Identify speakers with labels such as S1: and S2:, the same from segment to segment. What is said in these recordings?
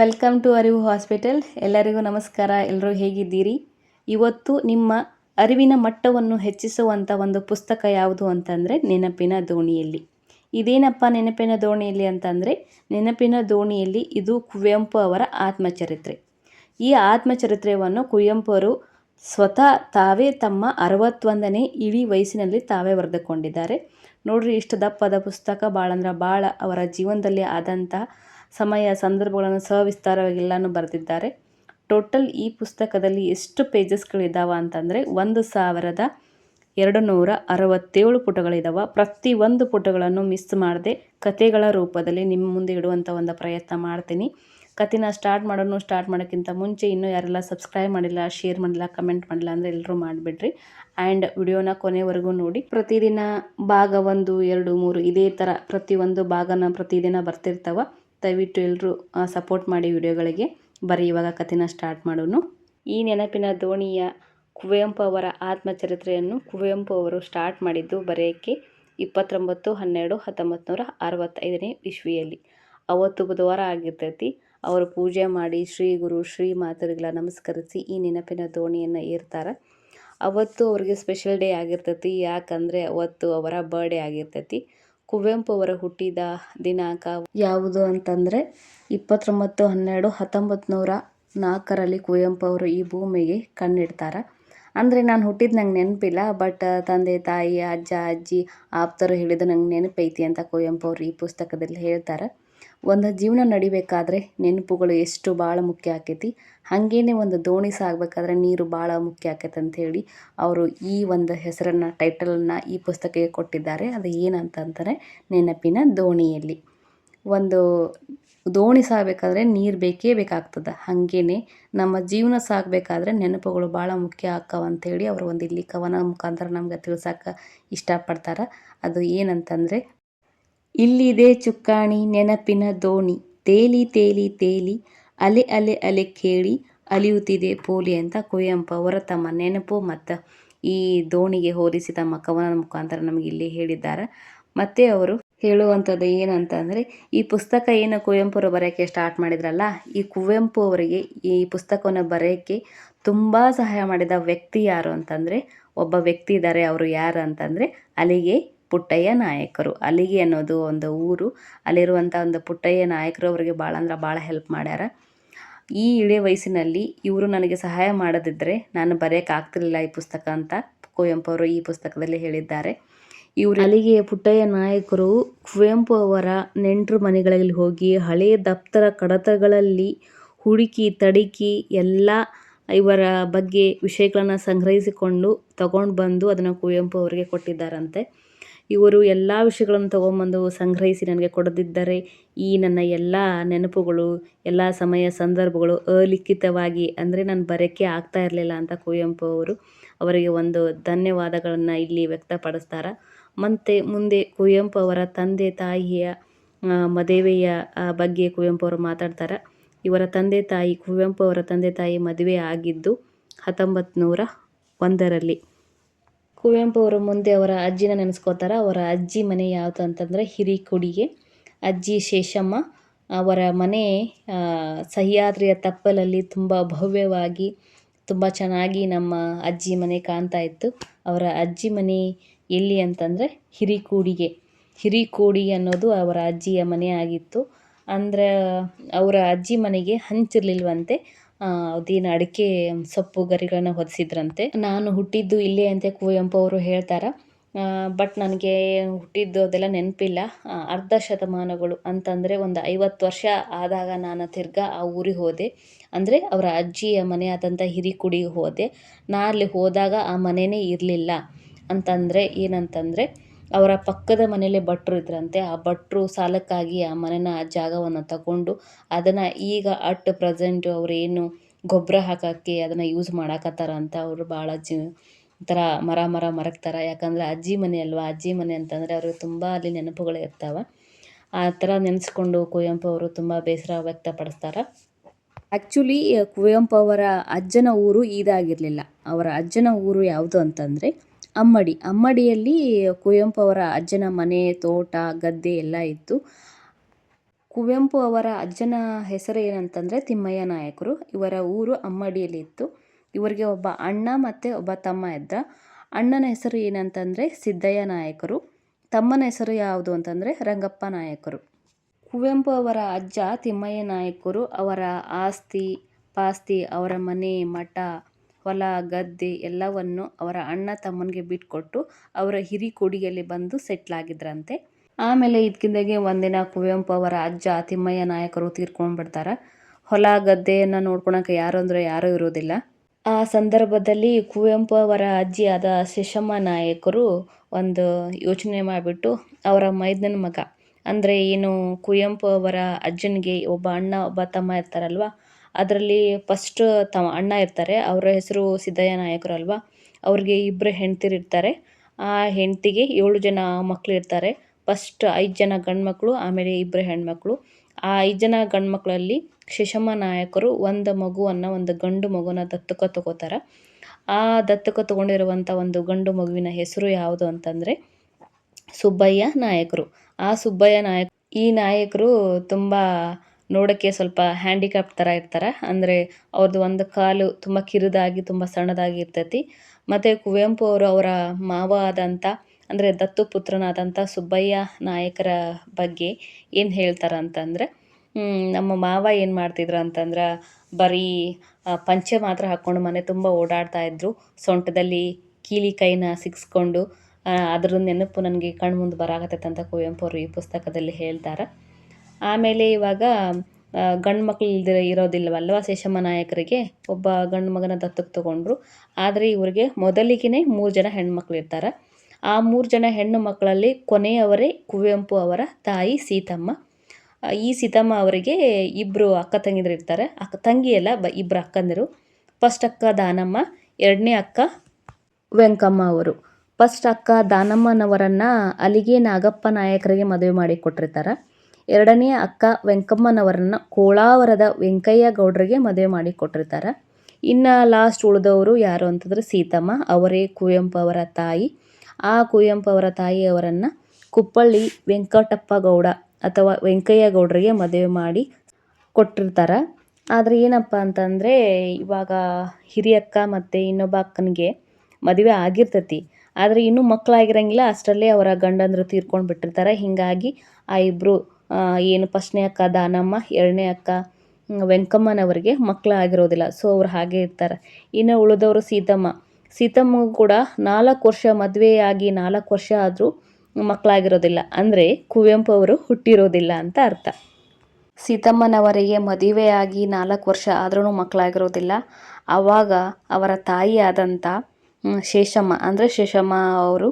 S1: Welcome to ಅರಿವು hospital. ಎಲ್ಲರಿಗೂ ನಮಸ್ಕಾರ. ಎಲ್ಲರೂ ಹೇಗಿದ್ದೀರಿ? ಇವತ್ತು ನಿಮ್ಮ ಅರಿವಿನ ಮಟ್ಟವನ್ನು ಹೆಚ್ಚಿಸುವಂಥ ಒಂದು ಪುಸ್ತಕ ಯಾವುದು ಅಂತಂದರೆ, ನೆನಪಿನ ದೋಣಿಯಲ್ಲಿ. ಇದೇನಪ್ಪ ನೆನಪಿನ ದೋಣಿಯಲ್ಲಿ ಅಂತಂದರೆ, ನೆನಪಿನ ದೋಣಿಯಲ್ಲಿ ಇದು ಕುವೆಂಪು ಅವರ ಆತ್ಮಚರಿತ್ರೆ. ಈ ಆತ್ಮಚರಿತ್ರೆಯನ್ನು ಕುವೆಂಪು ಅವರು ಸ್ವತಃ ತಾವೇ ತಮ್ಮ ಅರವತ್ತೊಂದನೇ ಇಡೀ ವಯಸ್ಸಿನಲ್ಲಿ ತಾವೇ ಬರೆದುಕೊಂಡಿದ್ದಾರೆ. ನೋಡ್ರಿ, ಇಷ್ಟು ದಪ್ಪದ ಪುಸ್ತಕ ಭಾಳ ಅಂದ್ರೆ ಭಾಳ ಅವರ ಜೀವನದಲ್ಲಿ ಆದಂತಹ ಸಮಯ, ಸಂದರ್ಭಗಳನ್ನು ಸವಿಸ್ತಾರವಾಗಿ ಎಲ್ಲನೂ ಬರೆದಿದ್ದಾರೆ. ಟೋಟಲ್ ಈ ಪುಸ್ತಕದಲ್ಲಿ ಎಷ್ಟು ಪೇಜಸ್ಗಳಿದ್ದಾವೆ ಅಂತಂದರೆ ಒಂದು ಸಾವಿರದ ಎರಡು ನೂರ ಅರವತ್ತೇಳು ಪುಟಗಳಿದ್ದಾವೆ ಪ್ರತಿ ಒಂದು ಪುಟಗಳನ್ನು ಮಿಸ್ ಮಾಡದೆ ಕತೆಗಳ ರೂಪದಲ್ಲಿ ನಿಮ್ಮ ಮುಂದೆ ಇಡುವಂಥ ಒಂದು ಪ್ರಯತ್ನ ಮಾಡ್ತೀನಿ. ಕತೆನ ಸ್ಟಾರ್ಟ್ ಮಾಡೋನು ಸ್ಟಾರ್ಟ್ ಮಾಡೋಕ್ಕಿಂತ ಮುಂಚೆ ಇನ್ನೂ ಯಾರೆಲ್ಲ ಸಬ್ಸ್ಕ್ರೈಬ್ ಮಾಡಿಲ್ಲ, ಶೇರ್ ಮಾಡಿಲ್ಲ, ಕಮೆಂಟ್ ಮಾಡಿಲ್ಲ ಅಂದರೆ ಎಲ್ಲರೂ ಮಾಡಿಬಿಡ್ರಿ. ಆ್ಯಂಡ್ ವಿಡಿಯೋನ ಕೊನೆವರೆಗೂ ನೋಡಿ. ಪ್ರತಿದಿನ ಭಾಗ ಒಂದು, ಎರಡು, ಮೂರು ಇದೇ ಥರ ಪ್ರತಿಯೊಂದು ಭಾಗನ ಪ್ರತಿದಿನ ಬರ್ತಿರ್ತಾವೆ. ದಯವಿಟ್ಟು ಎಲ್ಲರೂ ಸಪೋರ್ಟ್ ಮಾಡಿ ವಿಡಿಯೋಗಳಿಗೆ. ಬರೀ ಇವಾಗ ಕಥೆನ ಸ್ಟಾರ್ಟ್ ಮಾಡೋನು. ಈ ನೆನಪಿನ ದೋಣಿಯ ಕುವೆಂಪು ಅವರ ಆತ್ಮಚರಿತ್ರೆಯನ್ನು ಕುವೆಂಪು ಅವರು ಸ್ಟಾರ್ಟ್ ಮಾಡಿದ್ದು ಬರೆಯೋಕ್ಕೆ ಇಪ್ಪತ್ತೊಂಬತ್ತು, ಹನ್ನೆರಡು ಹತ್ತೊಂಬತ್ತು ನೂರ ಅರವತ್ತೈದನೇ ಇಸ್ವಿಯಲ್ಲಿ. ಅವತ್ತು ಬುಧವಾರ ಆಗಿರ್ತೈತಿ. ಅವರು ಪೂಜೆ ಮಾಡಿ ಶ್ರೀ ಗುರು, ಶ್ರೀ ಮಾತೃಗಳ ನಮಸ್ಕರಿಸಿ ಈ ನೆನಪಿನ ದೋಣಿಯನ್ನು ಏರ್ತಾರೆ. ಅವತ್ತು ಅವರಿಗೆ ಸ್ಪೆಷಲ್ ಡೇ ಆಗಿರ್ತೈತಿ. ಯಾಕಂದರೆ ಅವತ್ತು ಅವರ ಬರ್ಡೇ ಆಗಿರ್ತೈತಿ. ಕುವೆಂಪು ಅವರ ಹುಟ್ಟಿದ ದಿನಾಂಕ ಯಾವುದು ಅಂತಂದರೆ ಇಪ್ಪತ್ತೊಂಬತ್ತು ಹನ್ನೆರಡು ಹತ್ತೊಂಬತ್ತು ನೂರ ನಾಲ್ಕರಲ್ಲಿ ಕುವೆಂಪು ಅವರು ಈ ಭೂಮಿಗೆ ಕಣ್ಣಿಡ್ತಾರೆ. ಅಂದರೆ ನಾನು ಹುಟ್ಟಿದ ನಂಗೆ ನೆನಪಿಲ್ಲ ಬಟ್ ತಂದೆ, ತಾಯಿ, ಅಜ್ಜ, ಅಜ್ಜಿ, ಆಪ್ತರು ಹೇಳಿದ ನಂಗೆ ನೆನಪೈತಿ ಅಂತ ಕುವೆಂಪು ಅವರು ಈ ಪುಸ್ತಕದಲ್ಲಿ ಹೇಳ್ತಾರೆ. ಒಂದು ಜೀವನ ನಡಿಬೇಕಾದ್ರೆ ನೆನಪುಗಳು ಎಷ್ಟು ಭಾಳ ಮುಖ್ಯ ಆಕೈತಿ. ಹಾಗೇನೆ ಒಂದು ದೋಣಿ ಸಾಗಬೇಕಾದ್ರೆ ನೀರು ಭಾಳ ಮುಖ್ಯ ಆಕೈತೆ ಅಂಥೇಳಿ ಅವರು ಈ ಒಂದು ಹೆಸರನ್ನು, ಟೈಟಲನ್ನು ಈ ಪುಸ್ತಕಕ್ಕೆ ಕೊಟ್ಟಿದ್ದಾರೆ. ಅದು ಏನಂತಂದರೆ ನೆನಪಿನ ದೋಣಿಯಲ್ಲಿ. ಒಂದು ದೋಣಿ ಸಾಗಬೇಕಾದ್ರೆ ನೀರು ಬೇಕೇ ಬೇಕಾಗ್ತದೆ. ಹಾಗೇನೆ ನಮ್ಮ ಜೀವನ ಸಾಗಬೇಕಾದ್ರೆ ನೆನಪುಗಳು ಭಾಳ ಮುಖ್ಯ ಆಕ್ಕವ ಅಂಥೇಳಿ ಅವರು ಒಂದು ಇಲ್ಲಿ ಕವನ ಮುಖಾಂತರ ನಮ್ಗೆ ತಿಳ್ಸಕ್ಕೆ ಇಷ್ಟಪಡ್ತಾರೆ. ಅದು ಏನಂತಂದರೆ ಇಲ್ಲಿದೆ ಚುಕ್ಕಾಣಿ ನೆನಪಿನ ದೋಣಿ. ತೇಲಿ ತೇಲಿ ತೇಲಿ, ಅಲೆ ಅಲೆ ಅಲೆ ಕೇಳಿ ಅಲಿಯುತ್ತಿದೆ ಪೋಲಿ ಅಂತ ಕುವೆಂಪು ಅವರ ತಮ್ಮ ನೆನಪು ಮತ್ತು ಈ ದೋಣಿಗೆ ಹೋಲಿಸಿ ತಮ್ಮ ಕವನದ ಮುಖಾಂತರ ನಮಗೆ ಇಲ್ಲಿ ಹೇಳಿದ್ದಾರೆ. ಮತ್ತೆ ಅವರು ಹೇಳುವಂಥದ್ದು ಏನಂತಂದರೆ, ಈ ಪುಸ್ತಕ ಏನು ಕುವೆಂಪು ಅವರು ಬರೆಯೋಕ್ಕೆ ಸ್ಟಾರ್ಟ್ ಮಾಡಿದ್ರಲ್ಲ, ಈ ಕುವೆಂಪು ಅವರಿಗೆ ಈ ಪುಸ್ತಕವನ್ನು ಬರೆಯೋಕ್ಕೆ ತುಂಬ ಸಹಾಯ ಮಾಡಿದ ವ್ಯಕ್ತಿ ಯಾರು ಅಂತಂದರೆ, ಒಬ್ಬ ವ್ಯಕ್ತಿ ಇದ್ದಾರೆ. ಅವರು ಯಾರು ಅಂತಂದರೆ ಅಲ್ಲಿಗೆ ಪುಟ್ಟಯ್ಯ ನಾಯಕರು. ಅಲ್ಲಿಗೆ ಅನ್ನೋದು ಒಂದು ಊರು. ಅಲ್ಲಿರುವಂಥ ಒಂದು ಪುಟ್ಟಯ್ಯ ನಾಯಕರು ಅವರಿಗೆ ಭಾಳ ಅಂದ್ರೆ ಭಾಳ ಹೆಲ್ಪ್ ಮಾಡ್ಯಾರ. ಈ ಇಳೆ ವಯಸ್ಸಿನಲ್ಲಿ ಇವರು ನನಗೆ ಸಹಾಯ ಮಾಡದಿದ್ದರೆ ನಾನು ಬರೆಯೋಕ್ಕಾಗ್ತಿರಲಿಲ್ಲ ಈ ಪುಸ್ತಕ ಅಂತ ಕುವೆಂಪು ಅವರು ಈ ಪುಸ್ತಕದಲ್ಲಿ ಹೇಳಿದ್ದಾರೆ. ಇವರು ಅಲ್ಲಿಗೆ ಪುಟ್ಟಯ್ಯ ನಾಯಕರು ಕುವೆಂಪು ಅವರ ನೆಂಟರು ಮನೆಗಳಲ್ಲಿ ಹೋಗಿ ಹಳೆಯ ದಪ್ತರ ಕಡತಗಳಲ್ಲಿ ಹುಡುಕಿ, ತಡಿಕಿ ಎಲ್ಲ ಇವರ ಬಗ್ಗೆ ವಿಷಯಗಳನ್ನು ಸಂಗ್ರಹಿಸಿಕೊಂಡು ತಗೊಂಡು ಬಂದು ಅದನ್ನು ಕುವೆಂಪು ಅವರಿಗೆ ಕೊಟ್ಟಿದ್ದಾರಂತೆ. ಇವರು ಎಲ್ಲ ವಿಷಯಗಳನ್ನು ತಗೊಂಬಂದು ಸಂಗ್ರಹಿಸಿ ನನಗೆ ಕೊಡದಿದ್ದರೆ ಈ ನನ್ನ ಎಲ್ಲ ನೆನಪುಗಳು, ಎಲ್ಲ ಸಮಯ ಸಂದರ್ಭಗಳು ಅಲಿಖಿತವಾಗಿ ಅಂದರೆ ನಾನು ಬರೋಕ್ಕೆ ಆಗ್ತಾ ಇರಲಿಲ್ಲ ಅಂತ ಕುವೆಂಪು ಅವರು ಅವರಿಗೆ ಒಂದು ಧನ್ಯವಾದಗಳನ್ನು ಇಲ್ಲಿ ವ್ಯಕ್ತಪಡಿಸ್ತಾರೆ. ಮತ್ತು ಮುಂದೆ ಕುವೆಂಪು ಅವರ ತಂದೆ ತಾಯಿಯ ಮದುವೆಯ ಬಗ್ಗೆ ಕುವೆಂಪು ಅವರು ಮಾತಾಡ್ತಾರೆ. ಇವರ ತಂದೆ ತಾಯಿ ಕುವೆಂಪು ಅವರ ತಂದೆ ತಾಯಿ ಮದುವೆ ಆಗಿದ್ದು ಹತ್ತೊಂಬತ್ತು ನೂರ ಒಂದರಲ್ಲಿ. ಕುವೆಂಪು ಅವರ ಮುಂದೆ ಅವರ ಅಜ್ಜಿನ ನೆನೆಸ್ಕೋತಾರೆ ಅವರ ಅಜ್ಜಿ ಮನೆ ಯಾವುದು ಅಂತಂದರೆ ಹಿರಿಕುಡಿಗೆ. ಅಜ್ಜಿ ಶೇಷಮ್ಮ ಅವರ ಮನೆ ಸಹ್ಯಾದ್ರಿಯ ತಪ್ಪಲಲ್ಲಿ ತುಂಬ ಭವ್ಯವಾಗಿ, ತುಂಬ ಚೆನ್ನಾಗಿ ನಮ್ಮ ಅಜ್ಜಿ ಮನೆ ಕಾಣ್ತಾ ಇತ್ತು. ಅವರ ಅಜ್ಜಿ ಮನೆ ಎಲ್ಲಿ ಅಂತಂದರೆ ಹಿರಿಕೂಡಿಗೆ. ಹಿರಿಕೋಡಿ ಅನ್ನೋದು ಅವರ ಅಜ್ಜಿಯ ಮನೆ ಆಗಿತ್ತು. ಅಂದರೆ ಅವರ ಅಜ್ಜಿ ಮನೆಗೆ ಹಂಚಿರ್ಲಿಲ್ವಂತೆ. ಅದೇನು ಅಡಿಕೆ, ಸೊಪ್ಪು, ಗರಿಗಳನ್ನ ಹೊದಿಸಿದ್ರಂತೆ. ನಾನು ಹುಟ್ಟಿದ್ದು ಇಲ್ಲೇ ಅಂತ ಕುವೆಂಪು ಅವರು ಹೇಳ್ತಾರೆ. ಬಟ್ ನನಗೆ ಹುಟ್ಟಿದ್ದು ಅದೆಲ್ಲ ನೆನಪಿಲ್ಲ. ಅರ್ಧ ಶತಮಾನಗಳು ಅಂತಂದರೆ ಒಂದು ಐವತ್ತು ವರ್ಷ ಆದಾಗ ನಾನು ತಿರ್ಗಾ ಆ ಊರಿಗೆ ಹೋದೆ. ಅಂದರೆ ಅವರ ಅಜ್ಜಿಯ ಮನೆ ಆದಂಥ ಹಿರಿಕುಡಿಗೆ ಹೋದೆ. ನಾ ಅಲ್ಲಿ ಹೋದಾಗ ಆ ಮನೆಯೇ ಇರಲಿಲ್ಲ. ಅಂತಂದರೆ ಏನಂತಂದರೆ ಅವರ ಪಕ್ಕದ ಮನೆಯಲ್ಲೇ ಭಟ್ರು ಇದ್ರಂತೆ, ಆ ಭಟ್ರು ಸಾಲಕ್ಕಾಗಿ ಆ ಮನೆನ, ಆ ಜಾಗವನ್ನು ತಗೊಂಡು ಅದನ್ನು ಈಗ ಅಟ್ ಪ್ರೆಸೆಂಟ್ ಅವ್ರು ಏನು ಗೊಬ್ಬರ ಹಾಕಕ್ಕೆ ಅದನ್ನು ಯೂಸ್ ಮಾಡಾಕತ್ತಾರ ಅಂತ ಅವರು ಭಾಳ ಜಿ, ಒಂಥರ ಮರ ಮರ ಮರಗ್ತಾರ ಯಾಕಂದರೆ ಅಜ್ಜಿ ಮನೆ ಅಲ್ವಾ? ಅಜ್ಜಿ ಮನೆ ಅಂತಂದರೆ ಅವ್ರಿಗೆ ತುಂಬ ಅಲ್ಲಿ ನೆನಪುಗಳು ಇರ್ತಾವೆ. ಆ ಥರ ನೆನೆಸ್ಕೊಂಡು ಕುವೆಂಪು ಅವರು ತುಂಬ ಬೇಸರ ವ್ಯಕ್ತಪಡಿಸ್ತಾರೆ. ಆ್ಯಕ್ಚುಲಿ ಕುವೆಂಪು ಅವರ ಅಜ್ಜನ ಊರು ಇದಾಗಿರಲಿಲ್ಲ. ಅವರ ಅಜ್ಜನ ಊರು ಯಾವುದು ಅಂತಂದರೆ ಅಮ್ಮಡಿ. ಅಮ್ಮಡಿಯಲ್ಲಿ ಕುವೆಂಪು ಅವರ ಅಜ್ಜನ ಮನೆ, ತೋಟ, ಗದ್ದೆ ಎಲ್ಲ ಇತ್ತು. ಕುವೆಂಪು ಅವರ ಅಜ್ಜನ ಹೆಸರು ಏನಂತಂದರೆ ತಿಮ್ಮಯ್ಯ ನಾಯಕರು. ಇವರ ಊರು ಅಮ್ಮಡಿಯಲ್ಲಿ ಇತ್ತು. ಇವರಿಗೆ ಒಬ್ಬ ಅಣ್ಣ ಮತ್ತು ಒಬ್ಬ ತಮ್ಮ ಇದ್ದ. ಅಣ್ಣನ ಹೆಸರು ಏನಂತಂದರೆ ಸಿದ್ದಯ್ಯ ನಾಯಕರು. ತಮ್ಮನ ಹೆಸರು ಯಾವುದು ಅಂತಂದರೆ ರಂಗಪ್ಪ ನಾಯಕರು. ಕುವೆಂಪು ಅವರ ಅಜ್ಜ ತಿಮ್ಮಯ್ಯ ನಾಯಕರು. ಅವರ ಆಸ್ತಿ, ಪಾಸ್ತಿ, ಅವರ ಮನೆ, ಮಠ ಹೊಲ, ಗದ್ದೆ ಎಲ್ಲವನ್ನು ಅವರ ಅಣ್ಣ ತಮ್ಮನಿಗೆ ಬಿಟ್ಕೊಟ್ಟು ಅವರ ಹಿರಿಕೊಡಿಯಲ್ಲಿ ಬಂದು ಸೆಟ್ಲ್ ಆಗಿದ್ರಂತೆ. ಆಮೇಲೆ ಇದ್ಕಿಂದಾಗೆ ಒಂದಿನ ಕುವೆಂಪು ಅವರ ಅಜ್ಜ ತಿಮ್ಮಯ್ಯ ನಾಯಕರು ತೀರ್ಕೊಂಡು ಬಿಡ್ತಾರೆ ಹೊಲ, ಗದ್ದೆಯನ್ನು ನೋಡ್ಕೊಳಕ್ಕೆ ಯಾರು ಅಂದರೆ ಯಾರೂ ಇರೋದಿಲ್ಲ ಆ ಸಂದರ್ಭದಲ್ಲಿ ಕುವೆಂಪು ಅವರ ಅಜ್ಜಿಯಾದ ಶಶಮ್ಮ ನಾಯಕರು ಒಂದು ಯೋಚನೆ ಮಾಡಿಬಿಟ್ಟು ಅವರ ಮೈದನ ಮಗ. ಅಂದರೆ ಏನು, ಕುವೆಂಪು ಅವರ ಅಜ್ಜನಿಗೆ ಒಬ್ಬ ಅಣ್ಣ, ಒಬ್ಬ ತಮ್ಮ ಇರ್ತಾರಲ್ವ ಅದರಲ್ಲಿ ಫಸ್ಟ್ ತಮ್ಮ ಅಣ್ಣ ಇರ್ತಾರೆ, ಅವರ ಹೆಸರು ಸಿದ್ದಯ್ಯ ನಾಯಕರು ಅಲ್ವಾ? ಅವ್ರಿಗೆ ಇಬ್ಬರು ಹೆಂಡ್ತಿರು ಇರ್ತಾರೆ. ಆ ಹೆಂಡ್ತಿಗೆ ಏಳು ಜನ ಮಕ್ಕಳು ಇರ್ತಾರೆ. ಫಸ್ಟ್ ಐದು ಜನ ಗಂಡು ಮಕ್ಕಳು ಆಮೇಲೆ ಇಬ್ಬರು ಹೆಣ್ಮಕ್ಳು. ಆ ಐದು ಜನ ಗಂಡು ಮಕ್ಕಳಲ್ಲಿ ಶಶಮ್ಮ ನಾಯಕರು ಒಂದು ಮಗುವನ್ನು ಒಂದು ಗಂಡು ಮಗುನ ದತ್ತಕ ತಗೋತಾರೆ. ಆ ದತ್ತಕ ತಗೊಂಡಿರುವಂಥ ಒಂದು ಗಂಡು ಮಗುವಿನ ಹೆಸರು ಯಾವುದು ಅಂತಂದರೆ ಸುಬ್ಬಯ್ಯ ನಾಯಕರು. ಆ ಸುಬ್ಬಯ್ಯ ನಾಯಕ ಈ ನಾಯಕರು ತುಂಬ ನೋಡೋಕ್ಕೆ ಸ್ವಲ್ಪ ಹ್ಯಾಂಡಿಕ್ಯಾಪ್ ಥರ ಇರ್ತಾರೆ. ಅಂದರೆ ಅವ್ರದ್ದು ಒಂದು ಕಾಲು ತುಂಬ ಕಿರಿದಾಗಿ, ತುಂಬ ಸಣ್ಣದಾಗಿ ಇರ್ತೈತಿ. ಮತ್ತು ಕುವೆಂಪು ಅವರು ಅವರ ಮಾವ ಆದಂಥ ಅಂದರೆ ದತ್ತು ಪುತ್ರನಾದಂಥ ಸುಬ್ಬಯ್ಯ ನಾಯಕರ ಬಗ್ಗೆ ಏನು ಹೇಳ್ತಾರೆ ಅಂತಂದರೆ ನಮ್ಮ ಮಾವ ಏನು ಮಾಡ್ತಿದ್ರು ಅಂತಂದ್ರೆ, ಬರೀ ಪಂಚೆ ಮಾತ್ರ ಹಾಕ್ಕೊಂಡು ಮನೆ ತುಂಬ ಓಡಾಡ್ತಾ ಇದ್ರು. ಸೊಂಟದಲ್ಲಿ ಕೀಲಿ ಕೈನ ಸಿಕ್ಸ್ಕೊಂಡು ಅದ್ರ ನೆನಪು ನನಗೆ ಕಣ್ಮುಂದೆ ಬರಾಕತ್ತೈತೆ ಅಂತ ಕುವೆಂಪು ಅವರು ಈ ಪುಸ್ತಕದಲ್ಲಿ ಹೇಳ್ತಾರೆ. ಆಮೇಲೆ ಇವಾಗ ಗಂಡು ಮಕ್ಳು ಇರೋದಿಲ್ಲವಲ್ವ ಶೇಷಮ್ಮ ನಾಯಕರಿಗೆ? ಒಬ್ಬ ಗಂಡು ಮಗನ ದತ್ತಕ್ಕೆ ತಗೊಂಡ್ರು. ಆದರೆ ಇವರಿಗೆ ಮೊದಲಿಗೆ ಮೂರು ಜನ ಹೆಣ್ಮಕ್ಳು ಇರ್ತಾರೆ. ಆ ಮೂರು ಜನ ಹೆಣ್ಣು ಮಕ್ಕಳಲ್ಲಿ ಕೊನೆಯವರೇ ಕುವೆಂಪು ಅವರ ತಾಯಿ ಸೀತಮ್ಮ. ಈ ಸೀತಮ್ಮ ಅವರಿಗೆ ಇಬ್ಬರು ಅಕ್ಕ ತಂಗಿದ್ರು ಇರ್ತಾರೆ. ಅಕ್ಕ ತಂಗಿ ಅಲ್ಲ ಬ ಇಬ್ಬರು ಅಕ್ಕಂದಿರು. ಫಸ್ಟ್ ಅಕ್ಕ ದಾನಮ್ಮ, ಎರಡನೇ ಅಕ್ಕ ವೆಂಕಮ್ಮ ಅವರು. ಫಸ್ಟ್ ಅಕ್ಕ ದಾನಮ್ಮನವರನ್ನು ಅಲಿಗೆ ನಾಗಪ್ಪ ನಾಯಕರಿಗೆ ಮದುವೆ ಮಾಡಿ ಕೊಟ್ಟಿರ್ತಾರೆ. ಎರಡನೇ ಅಕ್ಕ ವೆಂಕಮ್ಮನವರನ್ನು ಕೋಳಾವರದ ವೆಂಕಯ್ಯ ಗೌಡರಿಗೆ ಮದುವೆ ಮಾಡಿ ಕೊಟ್ಟಿರ್ತಾರೆ. ಇನ್ನು ಲಾಸ್ಟ್ ಉಳಿದವರು ಯಾರು ಅಂತಂದರೆ ಸೀತಮ್ಮ, ಅವರೇ ಕುವೆಂಪು ಅವರ ತಾಯಿ. ಆ ಕುವೆಂಪು ಅವರ ತಾಯಿಯವರನ್ನು ಕುಪ್ಪಳ್ಳಿ ವೆಂಕಟಪ್ಪ ಗೌಡ ಅಥವಾ ವೆಂಕಯ್ಯ ಗೌಡರಿಗೆ ಮದುವೆ ಮಾಡಿ ಕೊಟ್ಟಿರ್ತಾರೆ. ಆದರೆ ಏನಪ್ಪ ಅಂತಂದರೆ ಇವಾಗ ಹಿರಿಯಕ್ಕ ಮತ್ತು ಇನ್ನೊಬ್ಬ ಅಕ್ಕನಿಗೆ ಮದುವೆ ಆಗಿರ್ತೈತಿ. ಆದರೆ ಇನ್ನೂ ಮಕ್ಕಳಾಗಿರಂಗಿಲ್ಲ ಅಷ್ಟರಲ್ಲೇ ಅವರ ಗಂಡಂದರು ತೀರ್ಕೊಂಡು ಬಿಟ್ಟಿರ್ತಾರೆ ಹೀಗಾಗಿ ಆ ಇಬ್ಬರು ಏನು ಫಸ್ಟ್ನೇ ಅಕ್ಕ ದಾನಮ್ಮ, ಎರಡನೇ ಅಕ್ಕ ವೆಂಕಮ್ಮನವರಿಗೆ ಮಕ್ಕಳು ಆಗಿರೋದಿಲ್ಲ ಸೊ ಅವ್ರು ಹಾಗೆ ಇರ್ತಾರೆ. ಇನ್ನು ಉಳಿದವರು ಸೀತಮ್ಮ. ಸೀತಮ್ಮಗೂ ಕೂಡ ನಾಲ್ಕು ವರ್ಷ ಮದುವೆಯಾಗಿ ನಾಲ್ಕು ವರ್ಷ ಆದರೂ ಮಕ್ಕಳಾಗಿರೋದಿಲ್ಲ. ಅಂದರೆ ಕುವೆಂಪು ಅವರು ಹುಟ್ಟಿರೋದಿಲ್ಲ ಅಂತ ಅರ್ಥ. ಸೀತಮ್ಮನವರಿಗೆ ಮದುವೆಯಾಗಿ ನಾಲ್ಕು ವರ್ಷ ಆದ್ರೂ ಮಕ್ಕಳಾಗಿರೋದಿಲ್ಲ. ಆವಾಗ ಅವರ ತಾಯಿಯಾದಂಥ ಶೇಷಮ್ಮ, ಅಂದರೆ ಶೇಷಮ್ಮ ಅವರು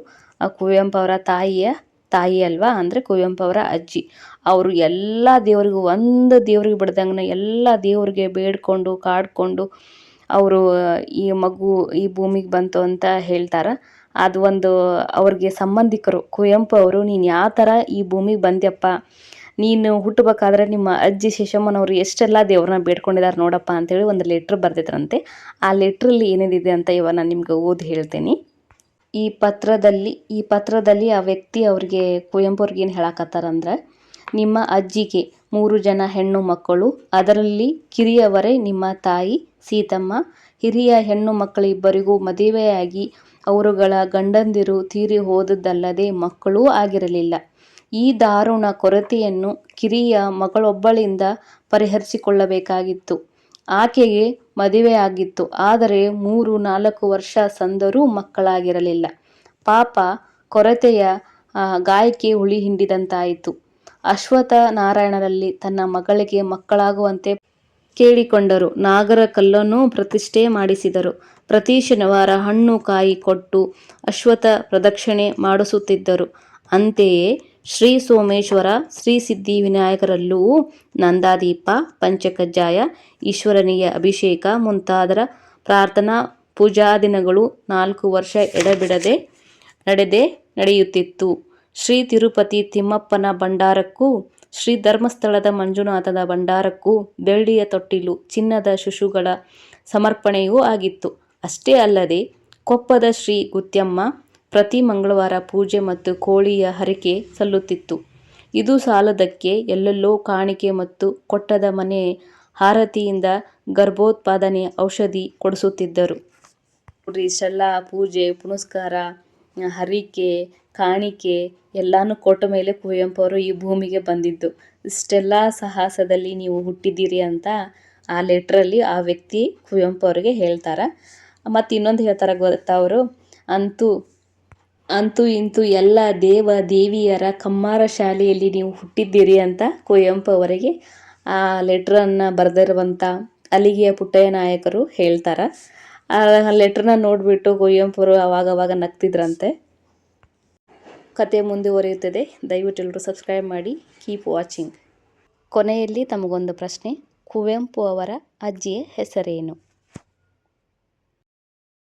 S1: ಕುವೆಂಪು ಅವರ ತಾಯಿಯ ತಾಯಿ ಅಲ್ವಾ? ಅಂದರೆ ಕುವೆಂಪು ಅವರ ಅಜ್ಜಿ. ಅವರು ಎಲ್ಲ ದೇವರಿಗೂ ಒಂದು ದೇವ್ರಿಗೆ ಬಿಡ್ದಂಗೆ ಎಲ್ಲ ದೇವ್ರಿಗೆ ಬೇಡ್ಕೊಂಡು ಕಾಡ್ಕೊಂಡು ಅವರು, ಈ ಮಗು ಈ ಭೂಮಿಗೆ ಬಂತು ಅಂತ ಹೇಳ್ತಾರೆ. ಅದು ಒಂದು ಅವ್ರಿಗೆ ಸಂಬಂಧಿಕರು. ಕುವೆಂಪು ಅವರು, ನೀನು ಯಾವ ಥರ ಈ ಭೂಮಿಗೆ ಬಂದ್ಯಪ್ಪ? ನೀನು ಹುಟ್ಟಬೇಕಾದ್ರೆ ನಿಮ್ಮ ಅಜ್ಜಿ ಶೇಷಮ್ಮನವರು ಎಷ್ಟೆಲ್ಲ ದೇವ್ರನ್ನ ಬೇಡ್ಕೊಂಡಿದ್ದಾರೆ ನೋಡಪ್ಪ ಅಂತೇಳಿ ಒಂದು ಲೆಟ್ರ್ ಬರ್ದಿದ್ರಂತೆ. ಆ ಲೆಟ್ರಲ್ಲಿ ಏನೇನಿದೆ ಅಂತ ಇವಾಗ ನಾನು ನಿಮ್ಗೆ ಓದಿ ಹೇಳ್ತೇನೆ. ಈ ಪತ್ರದಲ್ಲಿ ಈ ಪತ್ರದಲ್ಲಿ ಆ ವ್ಯಕ್ತಿ ಅವ್ರಿಗೆ ಕುವೆಂಪು ಅವ್ರಿಗೆ ಏನು ಹೇಳಕತ್ತಾರಂದ್ರೆ ನಿಮ್ಮ ಅಜ್ಜಿಗೆ ಮೂರು ಜನ ಹೆಣ್ಣು ಮಕ್ಕಳು, ಅದರಲ್ಲಿ ಕಿರಿಯವರೇ ನಿಮ್ಮ ತಾಯಿ ಸೀತಮ್ಮ, ಹಿರಿಯ ಹೆಣ್ಣು ಮಕ್ಕಳಿಬ್ಬರಿಗೂ ಮದುವೆಯಾಗಿ ಅವರುಗಳ ಗಂಡಂದಿರು ತೀರಿ ಹೋದದ್ದಲ್ಲದೆ ಮಕ್ಕಳೂ ಆಗಿರಲಿಲ್ಲ. ಈ ದಾರುಣ ಕೊರತೆಯನ್ನು ಕಿರಿಯ ಮಗಳೊಬ್ಬಳಿಂದ ಪರಿಹರಿಸಿಕೊಳ್ಳಬೇಕಾಗಿತ್ತು. ಆಕೆಗೆ ಮದುವೆಯಾಗಿತ್ತು ಆದರೆ ಮೂರು ನಾಲ್ಕು ವರ್ಷ ಸಂದರೂ ಮಕ್ಕಳಾಗಿರಲಿಲ್ಲ. ಪಾಪ ಕೊರತೆಯ ಗಾಯಕ್ಕೆ ಹುಳಿ ಹಿಂಡಿದಂತಾಯಿತು. ಅಶ್ವಥ ನಾರಾಯಣರಲ್ಲಿ ತನ್ನ ಮಗಳಿಗೆ ಮಕ್ಕಳಾಗುವಂತೆ ಕೇಳಿಕೊಂಡರು. ನಾಗರ ಕಲ್ಲನ್ನು ಪ್ರತಿಷ್ಠೆ ಮಾಡಿಸಿದರು. ಪ್ರತಿ ಶನಿವಾರ ಹಣ್ಣು ಕಾಯಿ ಕೊಟ್ಟು ಅಶ್ವಥ ಪ್ರದಕ್ಷಿಣೆ ಮಾಡಿಸುತ್ತಿದ್ದರು. ಅಂತೆಯೇ ಶ್ರೀ ಸೋಮೇಶ್ವರ, ಶ್ರೀ ಸಿದ್ಧಿ ವಿನಾಯಕರಲ್ಲೂ ನಂದಾದೀಪ, ಪಂಚಕಜ್ಜಾಯ ಈಶ್ವರನಿಗೆ ಅಭಿಷೇಕ ಮುಂತಾದರ ಪ್ರಾರ್ಥನಾ ಪೂಜಾ ದಿನಗಳು ನಾಲ್ಕು ವರ್ಷ ಎಡಬಿಡದೆ ನಡೆದೇ, ನಡೆಯುತ್ತಿತ್ತು. ಶ್ರೀ ತಿರುಪತಿ ತಿಮ್ಮಪ್ಪನ ಭಂಡಾರಕ್ಕೂ, ಶ್ರೀ ಧರ್ಮಸ್ಥಳದ ಮಂಜುನಾಥದ ಭಂಡಾರಕ್ಕೂ ಬೆಳ್ಳಿಯ ತೊಟ್ಟಿಲು ಚಿನ್ನದ ಶಿಶುಗಳ ಸಮರ್ಪಣೆಯೂ ಆಗಿತ್ತು. ಅಷ್ಟೇ ಅಲ್ಲದೆ ಕೊಪ್ಪದ ಶ್ರೀ ಗುತ್ಯಮ್ಮ ಪ್ರತಿ ಮಂಗಳವಾರ ಪೂಜೆ ಮತ್ತು ಕೋಳಿಯ ಹರಕೆ ಸಲ್ಲುತ್ತಿತ್ತು. ಇದು ಸಾಲದಕ್ಕೆ ಎಲ್ಲೆಲ್ಲೋ ಕಾಣಿಕೆ ಮತ್ತು ಕೊಟ್ಟದ ಮನೆ ಆರತಿಯಿಂದ ಗರ್ಭೋತ್ಪಾದನೆ ಔಷಧಿ ಕೊಡಿಸುತ್ತಿದ್ದರು. ನೋಡ್ರಿ ಇಷ್ಟೆಲ್ಲ ಪೂಜೆ, ಪುನಸ್ಕಾರ, ಹರಿಕೆ, ಕಾಣಿಕೆ ಎಲ್ಲಾನು ಕೊಟ್ಟ ಮೇಲೆ ಕುವೆಂಪು ಅವರು ಈ ಭೂಮಿಗೆ ಬಂದಿದ್ದು. ಇಷ್ಟೆಲ್ಲ ಸಾಹಸದಲ್ಲಿ ನೀವು ಹುಟ್ಟಿದ್ದೀರಿ ಅಂತ ಆ ಲೆಟ್ರಲ್ಲಿ ಆ ವ್ಯಕ್ತಿ ಕುವೆಂಪು ಅವರಿಗೆ ಹೇಳ್ತಾರೆ. ಮತ್ತು ಇನ್ನೊಂದು ಹೇಳ್ತಾರೆ ಗೊತ್ತಾ ಅವರು? ಅಂತೂ ಅಂತೂ ಇಂತೂ ಎಲ್ಲ ದೇವ ದೇವಿಯರ ಕಮ್ಮಾರ ಶಾಲೆಯಲ್ಲಿ ನೀವು ಹುಟ್ಟಿದ್ದೀರಿ ಅಂತ ಕುವೆಂಪು ಅವರಿಗೆ ಆ ಲೆಟ್ರನ್ನು ಬರೆದಿರುವಂಥ ಅಲ್ಲಿಗೆಯ ಪುಟ್ಟಯ್ಯ ನಾಯಕರು ಹೇಳ್ತಾರೆ. ಆ ಲೆಟ್ರನ್ನ ನೋಡಿಬಿಟ್ಟು ಕುವೆಂಪು ಅವರು ಅವಾಗವಾಗ ನಗ್ತಿದ್ರಂತೆ. ಕತೆ ಮುಂದುವರಿಯುತ್ತದೆ. ದಯವಿಟ್ಟು ಎಲ್ಲರೂ ಸಬ್ಸ್ಕ್ರೈಬ್ ಮಾಡಿ ಕೀಪ್ ವಾಚಿಂಗ್ ಕೊನೆಯಲ್ಲಿ ತಮಗೊಂದು ಪ್ರಶ್ನೆ. ಕುವೆಂಪು ಅವರ ಅಜ್ಜಿಯ ಹೆಸರೇನು?